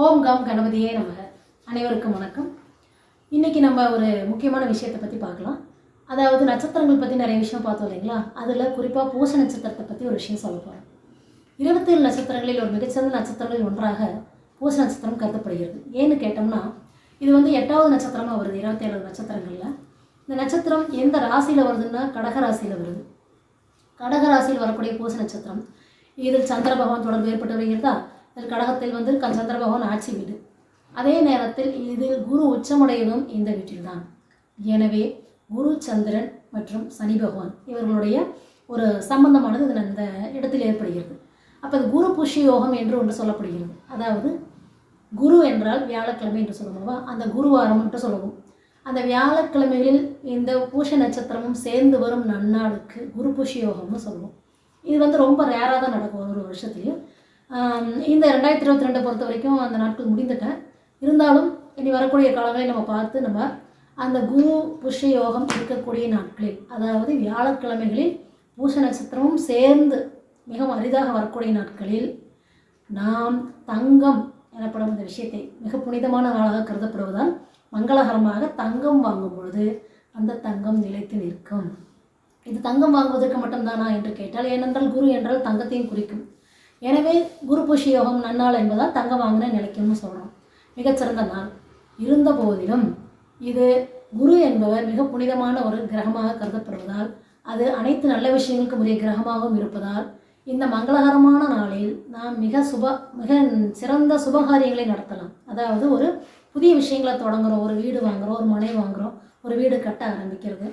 ஓம் come கணபதியே நம்ம அனைவருக்கும் வணக்கம். இன்றைக்கி நம்ம ஒரு முக்கியமான விஷயத்தை பற்றி பார்க்கலாம். அதாவது நட்சத்திரங்கள் பற்றி நிறைய விஷயம் பார்த்தோம் இல்லைங்களா? அதில் குறிப்பாக பூச நட்சத்திரத்தை பற்றி ஒரு விஷயம் சொல்ல போகிறோம் இருபத்தேழு நட்சத்திரங்களில் ஒரு மிகச்சிறந்த நட்சத்திரங்களில் ஒன்றாக பூச நட்சத்திரம் கருதப்படுகிறது. ஏன்னு கேட்டோம்னா இது வந்து எட்டாவது நட்சத்திரமாக வருது இருபத்தேழு நட்சத்திரங்களில். இந்த நட்சத்திரம் எந்த ராசியில் வருதுன்னா கடக ராசியில் வருது. கடக ராசியில் வரக்கூடிய பூச நட்சத்திரம் இதில் சந்திர பகவான் தொடர்பு ஏற்பட்டு வருகிறதா இதில் கடகத்தில் வந்து க- சந்திர பகவான் ஆட்சி வீடு. அதே நேரத்தில் இதில் குரு உச்சமுடையதும் இந்த வீட்டில்தான். எனவே குரு சந்திரன் மற்றும் சனி பகவான் இவர்களுடைய ஒரு சம்பந்தமானது இதில் அந்த இடத்தில் ஏற்படுகிறது. அப்போ அது குரு புஷ்ய யோகம் என்று ஒன்று சொல்லப்படுகிறது. அதாவது குரு என்றால் வியாழக்கிழமை என்று சொல்லுவோம் அந்த குருவாரம் என்று சொல்லுவோம். அந்த வியாழக்கிழமைகளில் இந்த பூஷ நட்சத்திரமும் சேர்ந்து வரும் நன்னாளுக்கு குரு புஷ்ய யோகம்னு சொல்லுவோம். இது வந்து ரொம்ப ரேராக தான் நடக்கும். ஒரு வருஷத்துலையும் இந்த ரெண்டாயிரத்தி இருபத்தி ரெண்டை பொறுத்த வரைக்கும் அந்த நாட்கள் முடிந்துட்டேன் இருந்தாலும் இனி வரக்கூடிய காலங்களை நம்ம பார்த்து நம்ம அந்த குரு புஷ யோகம் இருக்கக்கூடிய நாட்களில் அதாவது வியாழக்கிழமைகளில் பூச நட்சத்திரமும் சேர்ந்து மிகவும் அரிதாக வரக்கூடிய நாட்களில் நாம் தங்கம் எனப்படும் இந்த விஷயத்தை மிக புனிதமான நாளாக கருதப்படுவதால் மங்களகரமாக தங்கம் வாங்கும் பொழுது அந்த தங்கம் நிலைத்து நிற்கும். இது தங்கம் வாங்குவதற்கு மட்டும்தானா என்று கேட்டால் ஏனென்றால் குரு என்றால் தங்கத்தையும் குறிக்கும். எனவே குரு புஷி யோகம் நன்னாள் என்பதால் தங்கம் வாங்கின நிலைக்கும்னு சொல்கிறோம் மிகச்சிறந்த நாள். இருந்த போதிலும் இது குரு என்பவர் மிக புனிதமான ஒரு கிரகமாக கருதப்படுவதால் அது அனைத்து நல்ல விஷயங்களுக்கும் உரிய கிரகமாகவும் இருப்பதால் இந்த மங்களகரமான நாளில் நாம் மிக சுப மிக சிறந்த சுபகாரியங்களை நடத்தலாம். அதாவது ஒரு புதிய விஷயங்களை தொடங்குறோம். ஒரு வீடு வாங்குறோம் ஒரு மனை வாங்குகிறோம் ஒரு வீடு கட்ட ஆரம்பிக்கிறது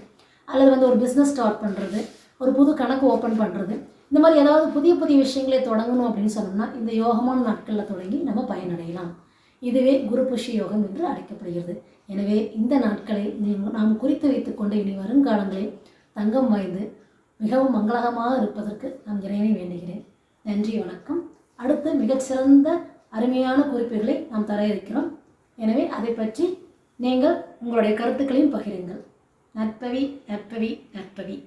அல்லது வந்து ஒரு பிஸ்னஸ் ஸ்டார்ட் பண்ணுறது ஒரு புது கணக்கு ஓப்பன் பண்ணுறது இந்த மாதிரி ஏதாவது புதிய புதிய விஷயங்களை தொடங்கணும் அப்படின்னு சொன்னோம்னா இந்த யோகமான நாட்களில் தொடங்கி நம்ம பயனடையலாம். இதுவே குரு புஷ்ய யோகம் என்று அழைக்கப்படுகிறது. எனவே இந்த நாட்களை நாம் குறித்து வைத்துக்கொண்டு இனி வருங்காலங்களில் தங்கம் வாய்ந்து மிகவும் மங்களகமாக இருப்பதற்கு நான் இறைவனை வேண்டுகிறேன். நன்றி வணக்கம். அடுத்து மிகச்சிறந்த அருமையான குறிப்புகளை நாம் தர இருக்கிறோம். எனவே அதை பற்றி நீங்கள் உங்களுடைய கருத்துக்களையும் பகிருங்கள். நற்பவி நற்பவி நற்பவி.